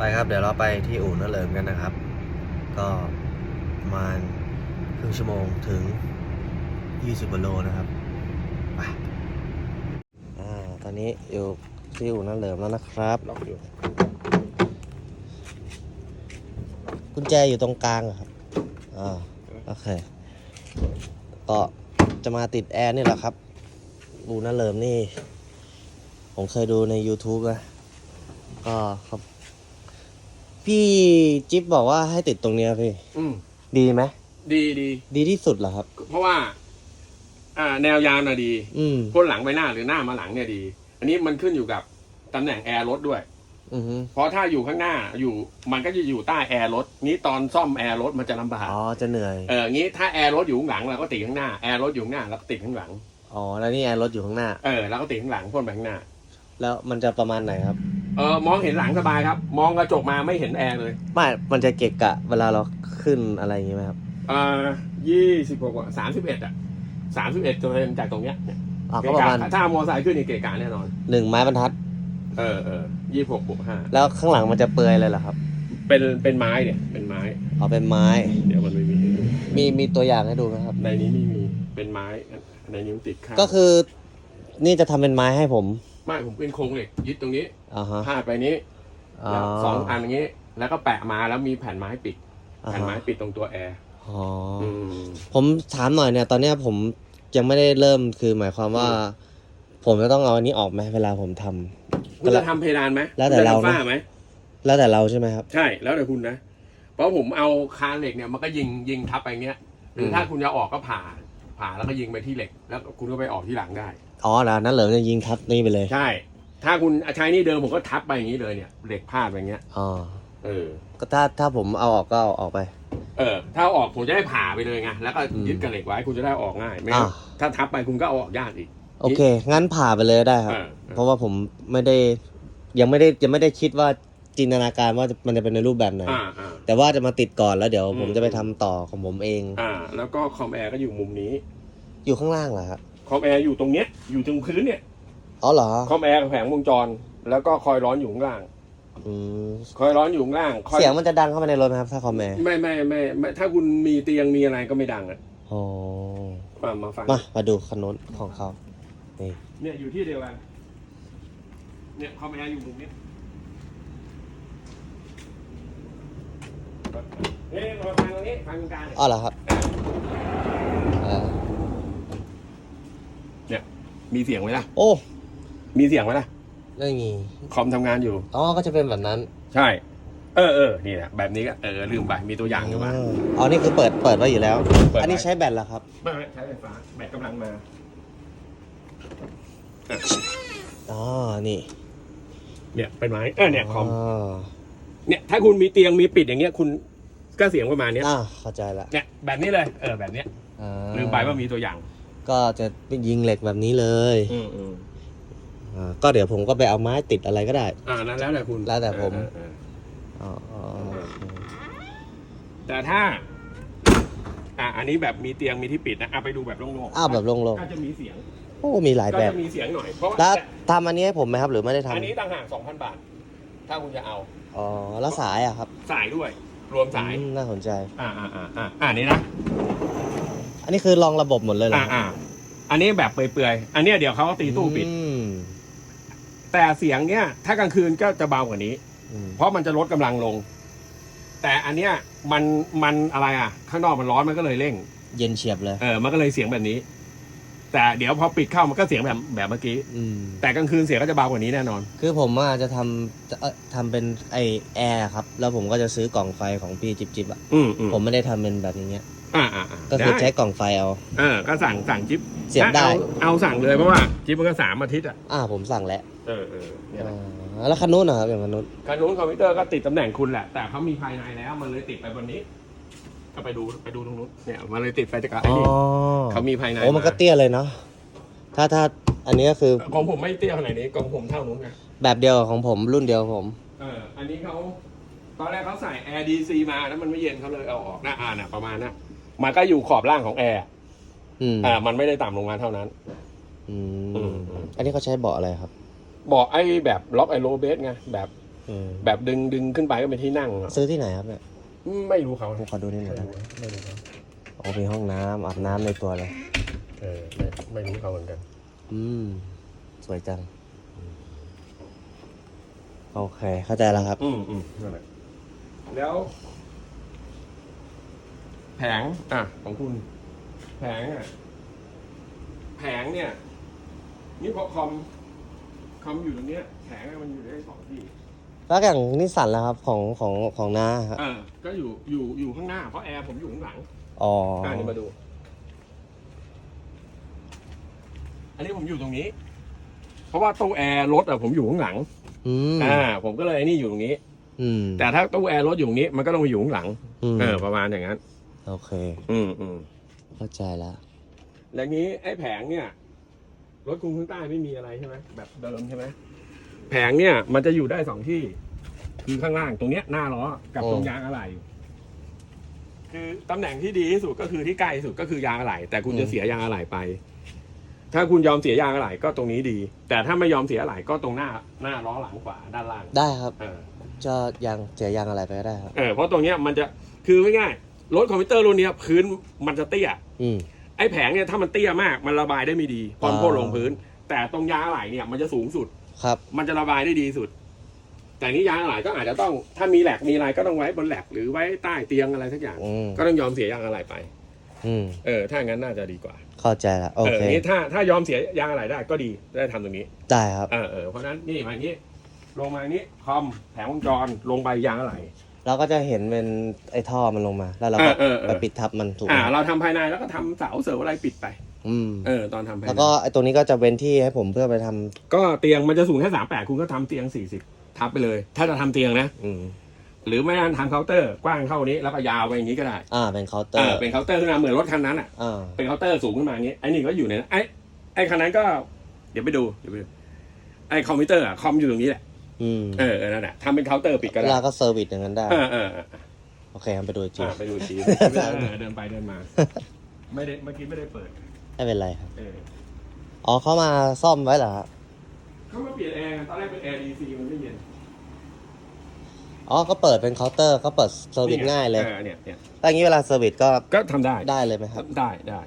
ไปครับ เดี๋ยวเราไปที่อู่นันเลิมกันนะครับ ก็ประมาณครึ่งชั่วโมงถึง 20กิโลนะครับไปอ่าตอนนี้อยู่ที่อู่นันเลิมแล้วนะครับล็อกอยู่กุญแจอยู่ตรงกลางอครับอ่าโอเคก็จะมาติดแอร์นี่แหละครับอู่น่าเลิมนี่ ผมเคยดูใน YouTube นะก็ครับ พี่จิ๊บบอกว่าให้ติดตรงเนี้ยพี่ อืมดีไหมดีดีดีที่สุดเหรอครับ เพราะว่า อ่า แนวยางน่ะดีอืมพ้นหลังไปหน้าหรือหน้ามาหลังเนี่ยดี อันนี้มันขึ้นอยู่กับตำแหน่งแอร์รถด้วย อือฮึเพราะถ้าอยู่ข้างหน้าอยู่ มันก็จะอยู่ใต้แอร์รถนี้ตอนซ่อมแอร์รถมันจะลำบากอ๋อจะเหนื่อยเอองี้ถ้าแอร์รถอยู่ข้างหลังเราก็ติดข้างหน้าแอร์รถอยู่ข้างหน้าเราก็ติดข้างหลังอ๋อแล้วนี่แอร์รถอยู่ข้างหน้า เออแล้วก็ติดข้างหลังพ่นไปข้างหน้า แล้วมันจะประมาณไหนครับ เออมองเห็นหลังสบายครับ มองกระจกมาไม่เห็นแอร์เลยไม่มันจะเกะกะ เวลาเราขึ้นอะไรอย่างงี้ไหมครับ เอ่ายี่สิบกว่าสามสิบเอ็ดอะสามสิบเอ็ดจนจากตรงเนี้ยอ๋อเกก็ประกะมาณถ้ามอไซค์ขึ้นนี่เกะกะแน่นอน หนึ่งไม้บรรทัด เออเออยี่หกบวกห้าแล้วข้างหลังมันจะเปลือยเลยเหรอครับเป็นเป็นไม้เนี่ยเป็นไม้อ๋อเป็นไม้ เดี๋ยวมันไม่มีให้ดูมีมีตัวอย่างให้ดูไหมครับ ในนี้ไม่มีเป็นไม้ในนิ้วติดข้างก็คือ นี่จะทำเป็นไม้ให้ผม ไม่ผมเป็นโครงเหล็กยึดตรงนี้อ่าฮะพาดไปนี้อ๋อแล้วสองอันอย่างนี้ แล้วก็แปะมาแล้วมีแผ่นไม้ปิดอ่าแผ่นไม้ฮะปิดตรงตัวแอร์อ๋อออืมผมถามหน่อยเนี่ย ตอนเนี้ยผมยังไม่ได้เริ่มคือหมายความว่า ผมจะต้องเอาอันนี้ออกไหมเวลาผมทำ คุณจะทำเพดานไหมแล้วแต่คุณจะเราทำฝ้านะไหม แล้วแต่เราใช่ไหมครับ ใช่แล้วแต่คุณนะ เพราะผมเอาคานเหล็กเนี่ยมันก็ยิงยิงทับไปเงี้ยหรืออม ถ้าคุณจะออกก็ผ่าผ่าแล้วก็ยิงไปที่เหล็ก แล้วคุณก็ไปออกที่หลังได้ อ๋อแล้วนั้นเหลิมจะยิงทับนี่ไปเลยใช่ ถ้าคุณใช้นี่เดิมผมก็ทับไปอย่างนี้เลยเนี่ยเหล็กพาดไปอย่างเงี้ยอ๋อเออ ก็ถ้าถ้าผมเอาออกก็เอาออกไป เออ ถ้าเอาออกผมจะได้ผ่าไปเลยไงแล้วก็อืมยึดกับเหล็กไว้คุณจะได้เอาออกง่ายไม่งั้นอ่า ถ้าทับไปคุณก็เอาออกยากอีก โอเค งั้นผ่าไปเลยได้ครับ เออเออ เพราะว่าผมไม่ได้ยังไม่ได้ยังไม่ได้คิดว่าจินตนาการว่าจะมันจะเป็นในรูปแบบไหน อ่าอ่า แต่ว่าจะมาติดก่อนแล้วเดี๋ยวอืมผมจะไปทำต่อของผมเอง อ่า แล้วก็คอมแอร์ก็อยู่มุมนี้ อยู่ข้างล่างเหรอครับ คอมแอร์อยู่ตรงเนี้ยอยู่ตรงพื้นเนี่ยอ๋อเหรอคอมแอร์กับแผงวงจร แล้วก็คอยร้อนอยู่ข้างล่าง อืมคอยร้อนอยู่ข้างล่างคอยเสียงมันจะดังเข้ามาในรถไหมครับถ้าคอมแอร์ไม่ไม่ไม่ไม่ถ้าคุณมีเตียงมีอะไรก็ไม่ดังอะอ๋อมามาฟังมามาดูคันโน้นของเขานี่เนี่ยอยู่ที่เดียวกันเนี่ยคอมแอร์อยู่มุมเนี้ยนี่มาฟังตรงนี้ฟังตรงกลางเนี่ยอ๋อเหรอครับเออ เนี่ย มีเสียงไหมล่ะ โอ้มีเสียงไหมล่ะ ไม่มีคอมทำงานอยู่ อ๋อก็จะเป็นแบบนั้นใช่ เออเออนี่แหละแบบนี้ก็เออลืมไปมีตัวอย่างอยู่มาอ๋อนี่คือเปิดเปิดไว้อยู่แล้ว เปิดไว้ อันนี้ใช้แบตเหรอครับไม่ไม่ใช้ไฟฟ้าแบตกำลังมาอ๋อนี่เนี่ยเป็นไม้เออเนี่ยคอมอ๋อเนี่ยถ้าคุณมีเตียงมีปิดอย่างเงี้ยคุณก็เสียงประมาณเนี้ยอ่าเข้าใจละเนี่ยแบบนี้เลยเออแบบเนี้ยอ่าลืมไปว่ามีตัวอย่าง ก็จะเป็นยิงเหล็กแบบนี้เลยอืมอืมอ่าก็เดี๋ยวผมก็ไปเอาไม้ติดอะไรก็ได้ อ่านั่นแล้วแต่คุณแล้วแต่ผมเออเอออ๋ออ๋อโอเคแต่ถ้า อ่าอันนี้แบบมีเตียงมีที่ปิดนะอะไปดูแบบโล่งๆอ้าวแบบโล่งก็จะมีเสียงๆโอ้มีหลายก็แบบ จะมีเสียงหน่อยเพราะว่าแล้วทำอันนี้ให้ผมไหมครับ หรือไม่ได้ทำอันนี้ต่างหากสองพันบาท ถ้าคุณจะเอาอ๋อแล้วสายอะครับสายด้วย รวมสาย อืมน่าสนใจ อ่าอ่าอ่าอ่าอ่านี่นะ อันนี้คือลองระบบหมดเลยเหรออ่าครับอ่าอันนี้แบบเปื่อยๆ อันเนี้ยเดี๋ยวเขาก็ตีตู้ปิด อืมแต่เสียงเนี้ยถ้ากลางคืนก็จะเบากว่านี้ อืมเพราะมันจะลดกำลังลง แต่อันเนี้ยมันมันอะไรอะ ข้างนอกมันร้อนมันก็เลยเร่ง เย็นเฉียบเลย เออมันก็เลยเสียงแบบนี้ แต่เดี๋ยวพอปิดเข้ามันก็เสียงแบบแบบเมื่อกี้ อืม แต่กลางคืนเสียงก็จะเบากว่านี้แน่นอน คือผมอาจจะทำจะเอ่อทำเป็นไอแอร์ครับ แล้วผมก็จะซื้อกล่องไฟของพี่จิบจิบอะอืมอืมผมไม่ได้ทำเป็นแบบอย่างเงี้ย อ่าอ่าอ่าก็คือได้ใช้กล่องไฟเอา เออ ก็สั่งสั่งจิ๊บเสียบได้อาเอาสั่งเลยเพราะว่าจิ๊บมันก็สามอาทิตย์อะ อ่าผมสั่งแล้วเออเออเนี่ยแหละอ่าแล้วคันนู้นนะครับอย่างคันนู้นการนู้นคอมพิวเตอร์ก็ติดตำแหน่งคุณแหละ แต่เขามีภายในแล้ว มันเลยติดไปบนนี้ ก็ไปดูไปดูตรงนู้น เนี่ยมันเลยติดไปจากไอ้อ๋อนี่เขามีภายในโอ้มันก็เตี้ยเลยเนาะถ้าถ้าอันนี้ก็คือของผมไม่เตี้ยขนาดนี้ของผมเท่านู้นไงแบบเดียวกับของผมรุ่นเดียวกับผม เออ อันนี้เขาตอนแรกเขาใส่ Air DC มาแล้วมันไม่เย็นเขาเลยเอาออกหน้าอ่าน่ะประมาณน่ะ มันก็อยู่ขอบล่างของแอร์อืมอ่า มันไม่ได้ต่ำลงมาเท่านั้น อือืมมอืมอันนี้เขาใช้เบาะอะไรครับ บอกไอ้แบบล็อกไอโรเบสไงแบบอืมแบบดึงดึงขึ้นไปก็เป็นที่นั่งอะซื้อที่ไหนครับเนี่ยไม่รู้เขาผมขอดูนิดหน่ไม่อยนะรู้ไม่รู้เขาโอ้มีห้องน้ำอาบน้ำในตัวเลย เออไม่ไม่รู้เขาเหมือนกัน อืม สวยจัง โอเค เข้าใจแล้วครับ อืมอืมนั่นแหละแล้ว แผงอะของคุณ แผงอะแผงเนี่ย นี่พอคอมคอมอยู่ตรงเนี้ยแผงอะมันอยู่ได้สองที่แล้วอย่างนิสสันล่ะครับของของของน้าครับเออก็อยู่อยู่อยู่ข้างหน้าเพราะแอร์ผมอยู่ข้างหลังอ๋ออ่านี่มาดู อันนี้ผมอยู่ตรงนี้ เพราะว่าตู้แอร์รถอะผมอยู่ข้างหลังอืมอ่าผมก็เลยไอ้นี่อยู่ตรงนี้ อืมแต่ถ้าตู้แอร์รถอยู่ตรงนี้มันก็ต้องไปอยู่ข้างหลัง อืม เออ ประมาณอย่างนั้น โอเค อืมอืมเข้าใจแล้ว แล้วนี้ไอ้แผงเนี่ย รถกรุงข้างใต้ไม่มีอะไรใช่ไหมแบบเดิมใช่ไหมแผงเนี่ย มันจะอยู่ได้สองที่ คือข้างล่างตรงเนี้ยหน้าล้อกับโอ้ตรงยางอะไหล่คือตำแหน่งที่ดีที่สุดก็คือที่ใกล้ที่สุดก็คือยางอะไหล่แต่คุณจะเสียยางอะไหล่ไป ถ้าคุณยอมเสียยางอะไหล่ก็ตรงนี้ดี แต่ถ้าไม่ยอมเสียอะไหล่ก็ตรงหน้าหน้าล้อหลังขวาด้านล่างได้ครับ เออ จะยางเสียยางอะไรไปก็ได้ครับ เออเพราะตรงเนี้ยมันจะคือไม่ง่าย รถคอมพิวเตอร์รุ่นเนี้ยพื้นมันจะเตี้ย อืม ไอ้แผงเนี่ยถ้ามันเตี้ยมากมันระบายได้ไม่ดีพอมันอ่าโพ่นลงพื้น แต่ตรงยางอะไหล่เนี่ยมันจะสูงสุด ครับ มันจะระบายได้ดีสุด แต่นี้ยางอะไหล่ก็อาจจะต้องถ้ามีแหลกมีอะไรก็ต้องไว้บนแหลกหรือไว้ใต้เตียงอะไรสักอย่าง อืมก็ต้องยอมเสียยางอะไหล่ไป อืมเออถ้างั้นน่าจะดีกว่าเข้าใจแล้วโอเออเค นี้ถ้าถ้ายอมเสียยางอะไหล่ได้ก็ดีได้ทำตรงนี้ ได้ครับ เออเออเพราะฉะนั้นนี่มาอย่างนี้ ลงมาอย่างนี้คอมแผงวงจรลงไปยางอะไหล่ เราก็จะเห็นเป็นไอ้ท่อมันลงมา แล้วเราก็เออเออเออ ไปปิดทับมันถูกไหมอ่า เราทำภายในแล้วก็ทำเสาเสริมอะไรปิดไป อืมเออ ตอนทำภายในแล้วก็ไอ้ตัวนี้ก็จะเว้นที่ให้ผมเพื่อไปทำก็เตียงมันจะสูงแค่สามแปดคุณก็ทำเตียงสี่สิบทับไปเลย ถ้าจะทำเตียงนะ อืมหรือไม่งั้นทำเคาน์เตอร์กว้างเท่านี้แล้วก็ยาวไปอย่างนี้ก็ได้อ่าเป็นเคาน์เตอเอร์อเป็นเคาน์เตอร์ขึ้นมาเหมือนรถคันนั้นอะ อ่าเป็นเคาน์เตอร์สูงขึ้นมาอย่างนี้ไอ้นี่ก็อยู่ในนั้นไอ้ไอ้คันนั้นก็ เดี๋ยวไปดูเดี๋ยวไปดูไอ้คอมพิวเตอร์อะคอมอยู่ตรงนี้แหละอืม เออเออนั่นแหละทำเป็นเคาน์เตอร์ปิดก็ได้เราก็เซอร์วิสอย่างนั้นได้เออเออเออโอเคครับไปดูจริงอะไปดูชีเออเดินไปเดินมา ไม่ได้เมื่อกี้ไม่ได้เปิดไม่เป็นไรครับเอออ๋อเขามาซ่อมไว้เหรอครับเขามาเปลี่ยนแอร์ตอนแรกเป็นแอร์ดีซีมันไม่เย็นอ๋อก็เปิดเป็นเคาน์เตอร์ก็เปิดเซอร์วิสง่ายเลยออเนี่ยเนี่ยถ้าอย่างนี้เวลาเซอร์วิสก็ก็ทำได้ได้เลยไหมครับ ได้ได้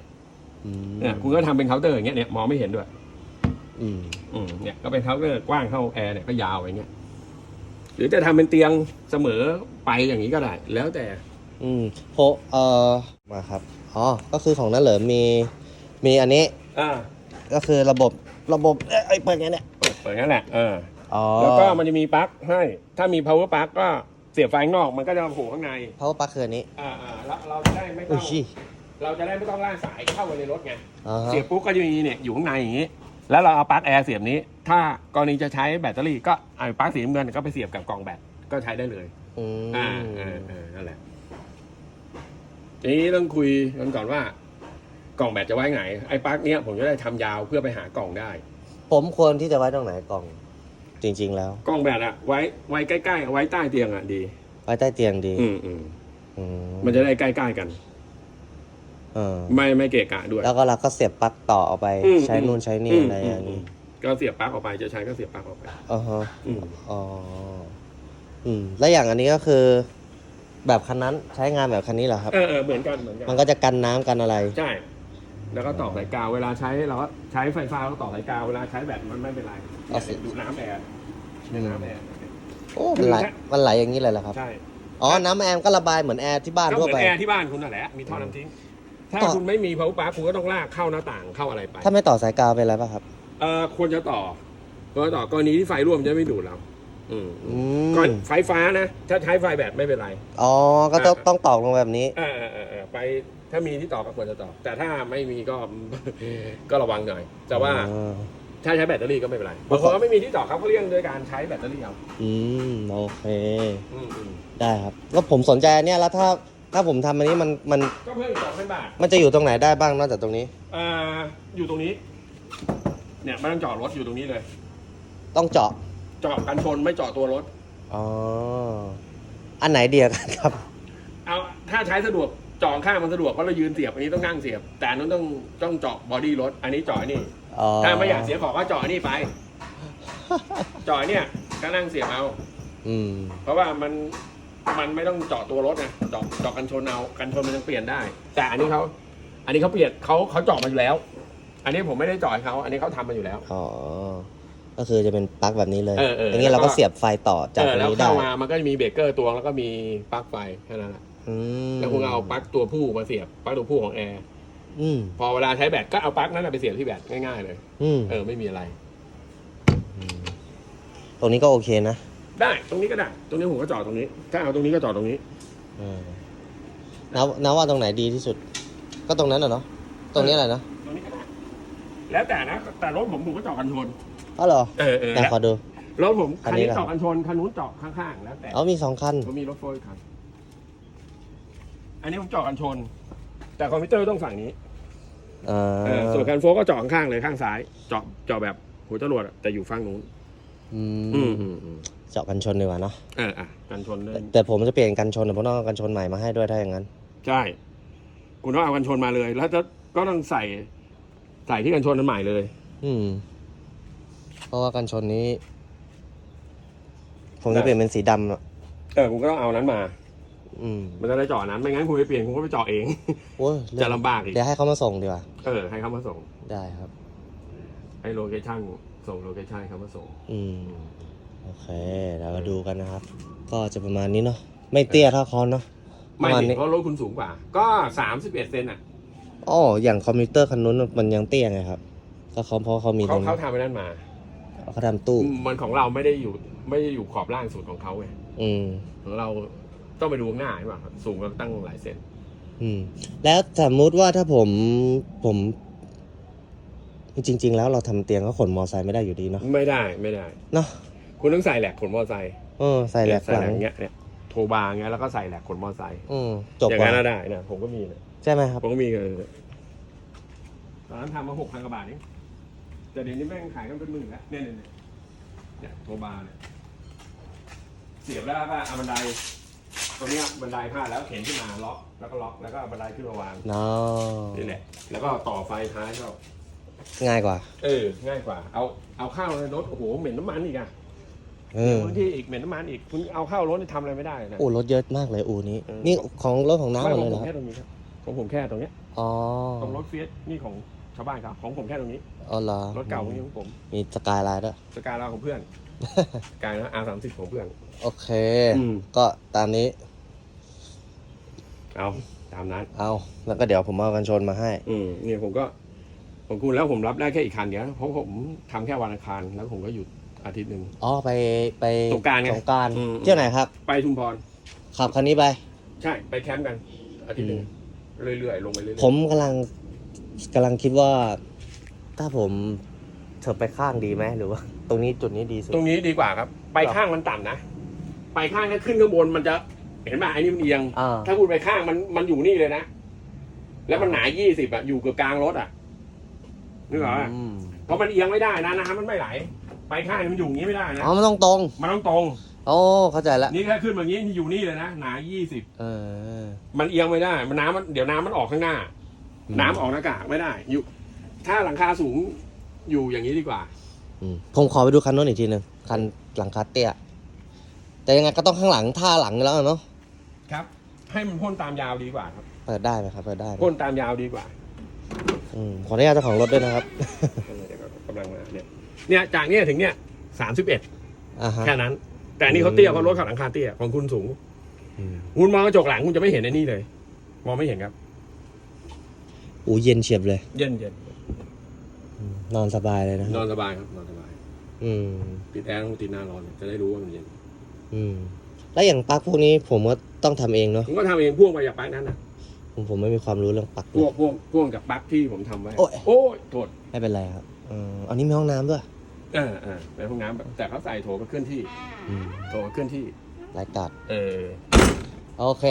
อืมเนี่ยคุณก็ทำเป็นเคาน์เตอร์อย่างเงี้ยเนี่ยมองไม่เห็นด้วย อืมอืมเนี่ยก็เป็นเคาน์เตอร์กว้างเท่าแอร์เนี่ยก็ยาวอย่างเงี้ย หรือจะทำเป็นเตียงเสมอไปอย่างนี้ก็ได้ แล้วแต่ อืมโพเอ่อมาครับอ๋อก็คือของนั่นเหลิมมี มีอันนี้อ่าก็คือระบบระบบเอ้ยเอ้ยเปิดไงเนี่ยเปิดเปิดงั้นแหละเอออ๋อแล้วก็มันจะมีปลั๊กให้ ถ้ามี power plug ก็เสียบไฟข้างนอกมันก็จะมาโผล่ข้างใน เพราะว่าปลั๊กคืออันนี้อ่าอ่าเราเราจะได้ไม่ต้อุ้อยงชิเราจะได้ไม่ต้องล่ากสายเข้าไปในรถไง อ่าฮะเสียบปุ๊บก็จะมีเนี่ยอยู่ข้างในอย่างนี้ แล้วเราเอาปลั๊กแอร์เสียบนี้ ถ้ากรณีจะใช้แบตเตอรี่ก็เอาปลั๊กสีน้ำเงินก็ไปเสียบกับกล่องแบตก็ใช้ได้เลยอืมอ่าอ่าอ่านั่นแหละทีนี้ต้องคุยกันก่อนว่า กล่องแบตจะไว้ไหนไอ้ปลั๊กเนี้ยผมจะได้ทำยาวเพื่อไปหากล่องได้ ผมควรที่จะไว้ตรงไหนกล่อง จริง ๆ แล้ว กล่องแบตอะไว้ไว้ใกล้ๆเอาไว้ใต้เตียงอะดี ไว้ใต้เตียงดีอืมอืมอืมันจะได้ใกล้ๆกัน เออไม่ไม่เกะกะด้วย แล้วก็เราก็เสียบปลั๊กต่อเอาไป อืมใช้นู่นใช้นี่อะไรอย่างนี้นี้ก็เสียบปลั๊กออกไปจะใช้ก็เสียบปลั๊กออกไป อ๋อฮะอืม อ๋ออืม แล้วอย่างอันนี้ก็คือ แบบคันนั้นใช้งานแบบคันนี้เหรอครับ เออเออเหมือนกันเหมือนกันมันก็จะกันน้ำกันอะไร ใช่แล้วก็ต่อสายกาวเวลาใช้เราก็ใช้ไฟฟ้าก็ต่อสายกาวเวลาใช้แบตมันไม่เป็นไรเอาสิ ดูน้ำแอร์ดูน้ำแอร์ โอ้มันไหลมันไหลอย่างนี้เลยเหรอครับ ใช่ อ๋อ น้ำแอมก็ระบายเหมือนแอร์ที่บ้านก็ทั่วเหมือไป นแอร์ที่บ้านคุณนั่นแหละมีท่อน้ำทิ้ง ถ้าต่อ คุณไม่มี power plug คุณก็ต้องลากเข้าหน้าต่างเข้าอะไรไปถ้าไม่ต่อสายกาวเป็นไรป่ะครับเออควรจะต่อควรจะต่อกรณีที่ไฟร่วมจะไม่ดูดเราอืมอืมก่อนไฟฟ้านะ ถ้าใช้ไฟแบตไม่เป็นไร อ๋อก็ต้องอ่าต้องตอกลงแบบนี้ เออเออเออเออไปถ้ามีที่ต่อก็ควรจะต่อ แต่ถ้าไม่มีก็ ก็ระวังหน่อย แต่ว่าอ๋อ ถ้าใช้แบตเตอรี่ก็ไม่เป็นไรบางคนก็ไม่มีที่ต่อเขาก็เลี่ยงโดยการใช้แบตเตอรี่เอาอืม โอเค อืมอืมได้ครับก็ผมสนใจอันเนี่ยแล้วถ้า ถ้าผมทำอันนี้มันมันก็เพิ่มสองพันบาท มันจะอยู่ตรงไหนได้บ้างนอกจากตรงนี้ อ่า อยู่ตรงนี้ เนี่ยไม่ต้องจอดรถอยู่ตรงนี้เลย ต้องเจาะจอดกันชนไม่จอดตัวรถ อ๋ออันไหนเดียวกันครับ เอาถ้าใช้สะดวกจอดข้างมันสะดวกเพราะเรายืนเสียบอันนี้ต้องนั่งเสียบ แต่อันนั้นต้องต้องเจาะบอดี้รถ อันนี้เจาะอันนี่อ๋อถ้าไม่อยากเสียของก็เจาะอันนี่ไป เจาะอันเนี่ยก็นั่งเสียบเอา อืม เพราะว่ามัน มันไม่ต้องเจาะตัวรถไงเจาะเจาะกันชนเอากันชนมันยังเปลี่ยนได้ แต่อันนี้เขาอันนี้เขาเปลี่ยนเขาเขาเจาะมาอยู่แล้ว อันนี้ผมไม่ได้เจาะให้เขาอันนี้เขาทำมาอยู่แล้ว อ๋อ ก็คือจะเป็นปลั๊กแบบนี้เลยเออเอออ ย่างนี้เราแล้วก็ก็เสียบไฟต่อจากเออตรงแล้วนี้ได้เข้ามามันก็จะมีเบรกเกอร์ตัวแล้วก็มีปลั๊กไฟแค่นั้นแหละอืมแล้วคุณเอาปลั๊กตัวผู้มาเสียบปลั๊กตัวผู้ของแอร์อืมพอเวลาใช้แบตก็เอาปลั๊กนั้นนะไปเสียบที่แบตง่ายๆเลย อืมเออไม่มีอะไร ตรงนี้ก็โอเคนะ ได้ ตรงนี้ก็ได้ ตรงนี้ผมก็เจาะตรงนี้ ถ้าเอาตรงนี้ก็เจาะตรงนี้เออนับนับว่าตรงไหนดีที่สุด ก็ตรงนั้นเหรอเนาะตรงนี้แหละเนาะตรงนี้ก็ได้ แล้วแต่นะ แต่รถผมผมก็เจาะกันชน อ๋อเหรอเออเออแต่ขอดู รถผมคัคันนนี้นี้เหรอเจาะกันชน คันนู้นเจาะข้างๆ แล้วแต่ เอามีสองคัน ผมมีรถโฟล์อีกคัน อันนี้ผมเจาะกันชน แต่คอมพิวเตอร์ต้องฝั่งนี้เอเอออส่วนคันโฟล์ก็เจาะข้างๆเลยข้างซ้ายเจาะเจาะแบบหัวจรวดอะแต่อยู่ฝั่งนู้น อือืมมอืมอืม เจาะกันชนดีกว่าเนาะเอออะกันชนเลยแต่แต่ผมจะเปลี่ยนกันชนแต่ผมต้องเอากันชนใหม่มาให้ด้วยถ้าอย่างนั้น ใช่ คุณต้องเอากันชนมาเลย แล้วจะก็ต้องใส่ใส่ที่กันชนนั้นใหม่เลย อืม เพราะว่ากันชนนี้ ผมได้จะเปลี่ยนเป็นสีดำอะเออคุณก็ต้องเอานั้นมา อืมมันจะได้เจาะนั้นไม่งั้นคุณไปเปลี่ยนคุณก็ไปเจาะเอง โอ้ยจะลำบากอีกเดี๋ยวให้เขามาส่งดีกว่า เออให้เขามาส่งได้ครับ ให้โลเคชั่นส่งโลเคชั่นให้เขามาส่งอืม โอเคเรามาดูกันนะครับ ก็จะประมาณนี้เนาะไม่เตี้ยเท่าคอนเนาะปไม่ระมาณดินี้เพราะรถคุณสูงกว่า ก็สามสิบเอ็ดเซนอะอ๋ออย่างคอมพิวเตอร์คันนู้นมันยังเตี้ยไงครับ ก็เขาเพราะเขามีตเขารงเขาทำไปนั่นมา เขาทำตู้ มันของเราไม่ได้อยู่ไม่ได้อยู่ขอบล่างสุดของเขาไงอืม ของเราต้องไปดูข้างหน้าใช่ป่ะครับสูงก็ตั้งหลายเซนอืม แล้วสมมุติว่าถ้าผมผม จริง ๆ แล้วเราทำเตียงก็ขนมอไซค์ไม่ได้อยู่ดีเนาะไม่ได้ไม่ได้ เนาะ คุณต้องใส่แหลกขนมอเตอร์ไซค์เออใส่แหลกใส่หลัแหลงกเงี้ยเนี่ยโทรบาร์เงี้ยแล้วก็ใส่แหลกขนมอเตอร์ไซค์อืมจบอย่างกว่านั้นน่ะได้นะผมก็มีนะใช่ไหมครับผมก็มีเออตอนนั้นทำมาหกพันกว่าบาทเองแต่เดี๋ยวนี้แม่งขายกันเป็นหมื่นแล้วเนี่ยเนี่ยเนี่ยเนี่ยโทรบาร์เนี่ยเสียบแล้วก็เอาบันไดตรงเนี้ยบันไดพาดแล้วเข็นขึ้นมาล็อกแล้วก็ล็อกแล้วก็เอาบันไดขึ้นมาวางเนาะนี่แหละแล้วก็ต่อไฟท้ายเข้าง่ายกว่า เออ ง่ายกว่า เอาเอาเข้าในรถโอ้โหเหม็นน้ำมันอีกอะ เออ พื้นที่อีกเหม็นน้ำมันอีกคุณเอาเข้ารถนี่ทำอะไรไม่ได้นะ อู่รถเยอะมากเลยอู่นี้ เออ นี่ของรถของน้าหมไม่ดขเลองยผเหรอครับมแค่ตรงนี้ครับของผมแค่ตรงเนี้ยอ๋อตรงรถเฟียสนี่ของชาวบ้านครับของผมแค่ตรงนี้ อ๋อเหรอรถเก่าตรงนี้ของผมมีสกายไลน์ด้วย สกายลาของเพื่อน สกายนะอาสามสิบของเพื่อนโอเค อืมก็ตามนี้ เอาตามนั้น เอา แล้วก็เดี๋ยวผมเอากันชนมาให้ อืมเนี่ยผมก็ของคุณแล้วผมรับได้แค่อีกคันเดียวเพราะผมทำแค่วันอังคารแล้วผมก็หยุด อาทิตย์หนึ่ง อ๋อไปไปสงกรานต์ไงสงกรารอืม เที่ยวไหนครับ ไปชุมพร ขับคันนี้ไป ใช่ ไปแคมป์กัน อาทิตย์หนึ่งเรื่อยๆ ลงไปเรื่อยๆผมกำลังกำลังคิดว่า ถ้าผมเถิบไปข้างดีไหมหรือว่า ตรงนี้จุดนี้ดีสุด ตรงนี้ดีกว่าครับ ไปข้างมันต่ำนะ ไปข้างนั้นขึ้นข้างบนมันจะ เห็นไหมไอ้นี่มันเอียง อ่า ถ้าคุณไปข้างมันมันอยู่นี่เลยนะ แล้วมันหนายี่สิบอะอยู่เกือบกลางรถอะนึกออกปะอืมเพราะมันเอียงไม่ได้นะน้ำมันไม่ไหล ไปข้างมันอยู่อย่างนี้ไม่ได้นะอ๋อมันต้องตรงมันต้องตรงโอ้เข้าใจละนี่แค่ขึ้นแบบนี้นี่อยู่นี่เลยนะหนายี่สิบเออ มันเอียงไม่ได้มันน้ำมันเดี๋ยวน้ำมันออกข้างหน้า น้ำออกหน้ากากไม่ได้อยู่ ถ้าหลังคาสูงอยู่อย่างนี้ดีกว่า อืมผมขอไปดูคันโน้นอีกทีหนึ่งคันหลังคาเตี้ยแต่ยังไงก็ต้องข้างหลังท่าหลังแล้วเนาะครับ ให้มันพ่นตามยาวดีกว่าครับเปิดได้ไหมครับเปิดได้ไหมพ่นตามยาวดีกว่าอืมขออนุญาตเจ้าของรถด้วยนะครับ เออเดี๋ยวก็กำลังมาเนี่ย เนี่ยจากเนี่ยถึงเนี่ยสามสิบเอ็ดอ่าฮะ แค่นั้น แต่อันนี่เขาเตี้ยเพราะรถขับหลังคาเตี้ยของคุณสูงอืม คุณมองกระจกหลังคุณจะไม่เห็นไอ้นี่เลย มองไม่เห็นครับอู้เย็นเฉียบเลย เย็นเย็นอืมนอนสบายเลยนะนอนสบายครับนอนสบายอืม ติดแอร์ต้องติดหน้าร้อน จะได้รู้ว่ามันเย็นอืม แล้วอย่างปลั๊กพวกนี้ผมก็ต้องทำเองเนาะผมก็ทำเองพ่วงไปจากปลั๊กนั้นนะผมผมไม่มีความรู้เรื่องปลั๊กเลพ่วยงพ่วงพ่วงจากปลั๊กที่ผมทำไว้โอ้ยโอ้ยโทษไม่เป็นไรครับเอออันนี้มีห้องน้ำด้วยเออเออในห้องน้ำแบบแต่เขาใส่โถก็เคลื่อนที่ อืมโถก็เคลื่อนที่ รายการเออโอเค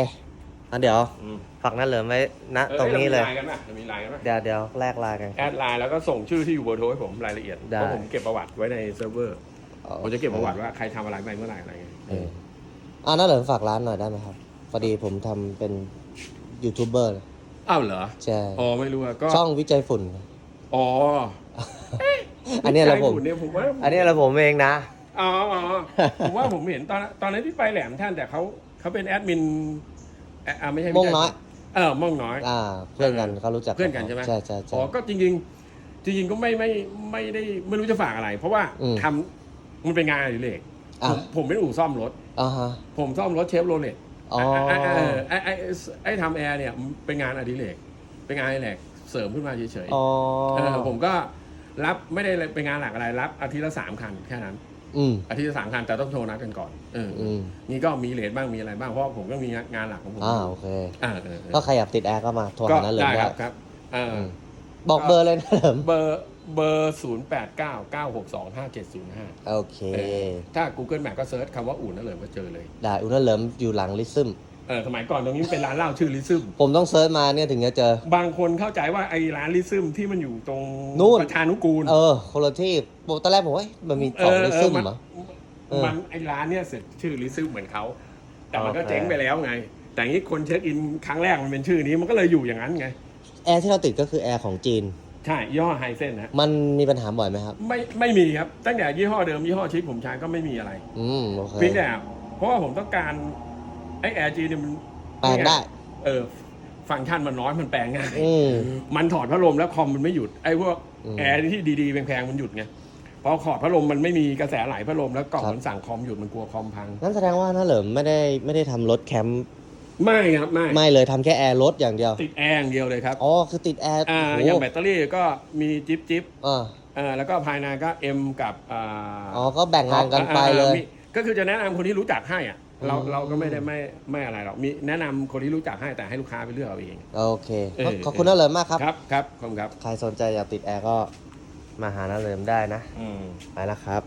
อันเดี๋ยวอืมฝากนั่นเหลิมไว้ณเออตรงนี้เลย รามีไลน์กันป่ะจะมีไลน์กันป่ะเดี๋ยวเดี๋ยวแลกไลายกัน แอดไลน์แล้วก็ส่งชื่อที่อยู่เบอร์โทรให้ผมรายละเอียดได้ เพราะผมเก็บประวัติไว้ในเซิร์ฟเวอร์ผมจะเก็บประวัติว่าใครทำอะไรไปเมื่อไหร่อะไรเงี้ยเอออ่านั่นเหลิมฝากร้านหน่อยได้ไหมครับพอดีผมทำเป็นยูทูบเบอร์อ้าวเหรอใช่ อ๋อไม่รู้อะก็ช่องวิจัยฝุ่น อ๋ออันเนี้ยเราผมใจบุญเนี่ยผมว่าอันนี้เราผมเองนะ อ๋ออ๋อผมว่าผมเห็นตอนตอนนั้นที่ไปแหลมท่านแต่เขาเขาเป็นแอดมินเอ่ออ่าไม่ใช่ไใช่ม่วงน้อย เออม่วงน้อย อ่า เพื่อนกันเขารู้จักเพื่อนกันใช่ไหมใช่ใช่ใช่อ๋อก็จริง ๆ จริง ๆ ก็ไม่ไม่ไม่ได้ไม่รู้จะฝากอะไร เพราะว่าอืม ทำมันเป็นงานอดิเรกอะผมผมเป็นอู่ซ่อมรถ อ่าฮะผมซ่อมรถเชฟโรเลตอ๋อไอ้ไอ้ไอ้ไอ้ไอ้ทำแอร์เนี่ยเป็นงานอดิเรกเป็นงานอดิเรก เสริมขึ้นมาเฉยอ๋อๆเออผมก็รับไม่ได้เป็นงานหลักอะไรรับอาทิตย์ละสามคันแค่นั้น อืมอาทิตย์ละสามคันแต่ต้องโทรนัดกันก่อนเออออืมนี่ก็มีเลทบ้างมีอะไรบ้างเพราะผมก็มีงานหลักของผมอ่าโอเค อ่าเออเออก็ใครอยากติดแอร์ก็มาโทรก็หานั่นเลยได้ได้ครับครับเอออ มบอกเบอร์เลยนะเหลิมเบอร์เบอร์ศูนย์แปดเก้าเก้าหกสองห้าเจ็ดศูนย์ห้าโอเค ถ้า Google Map ก็เซิร์ชคำว่าอู่นั่นเลยก็เจอเลย ได้อุณเหลิมอยู่หลังลิซึม เออสมัยก่อนตรงนี้เป็นร้านเหล้าชื่อลิซึม ผมต้องเซิร์ชมาเนี่ยถึงจะเจอ บางคนเข้าใจว่าไอ้ร้านลิซึมที่มันอยู่ตรงนู่น ประชานุกูลเออคนละที่ผมตอนแรกผมว่าเอ๊ะมันมีสองลิซึมมันเหรอ เออมันไอ้ร้านเนี่ยเสร็จชื่อลิซึมเหมือนเขาแต่มันก็โอเค เจ๊งไปแล้วไง แต่นี้คนเช็คอินครั้งแรกมันเป็นชื่อนี้มันก็เลยอยู่อย่างนั้นไง แอร์ที่เราติดก็คือแอร์ของจีน ใช่ยี่ห้อไฮเซนนะมันมีปัญหาบ่อยไหมครับ ไม่ไม่มีครับ ตั้งแต่ยี่ห้อเดิมยี่ห้อชิปผมใช้ก็ไม่มีอะไรอืม โอเค เพียงแต่เพราะว่าผมต้องการ ไอ้แอร์จีเนี่ยมันแปลงได้ เออ ฟังก์ชันมันน้อยมันแปลงง่ายอืม มันถอดพัดลมแล้วคอมมันไม่หยุดไอ้พวกอืมแอร์ที่ดีๆแพงๆมันหยุดไงพอขอดพัดลมมันไม่มีกระแสไหลพัดลมแล้วกล่องครับ มันสั่งคอมหยุดมันกลัวคอมพัง นั่นแสดงว่านั่นเหลิมไม่ได้ไม่ได้ทำรถแคมป์ไม่ครับไม่ไม่เลยทำแค่แอร์รถอย่างเดียวติดแอร์อย่างเดียวเลยครับอ๋อคือติดแอร์อ่าโอ้อย่างโหแบตเตอรี่ก็มีจิ๊บจิ๊บอ่าอ่าแล้วก็ภายในก็ M กับอ่า อ๋อก็แบ่งงานกันไปเลย อ่ามีก็คือจะแนะนำคนที่รู้จักให้อะ เราอืมเราก็ไม่ได้ไม่ไม่อะไรหรอกมีแนะนำคนที่รู้จักให้แต่ให้ลูกค้าไปเลือกเอาเอง โอเค เออ ขอบคุณนั่นเหลิมมากครับ ครับครับขอบคุณครับ ใครสนใจอยากติดแอร์ก็มาหานั่นเหลิมได้นะ อืม ไปแล้วครับ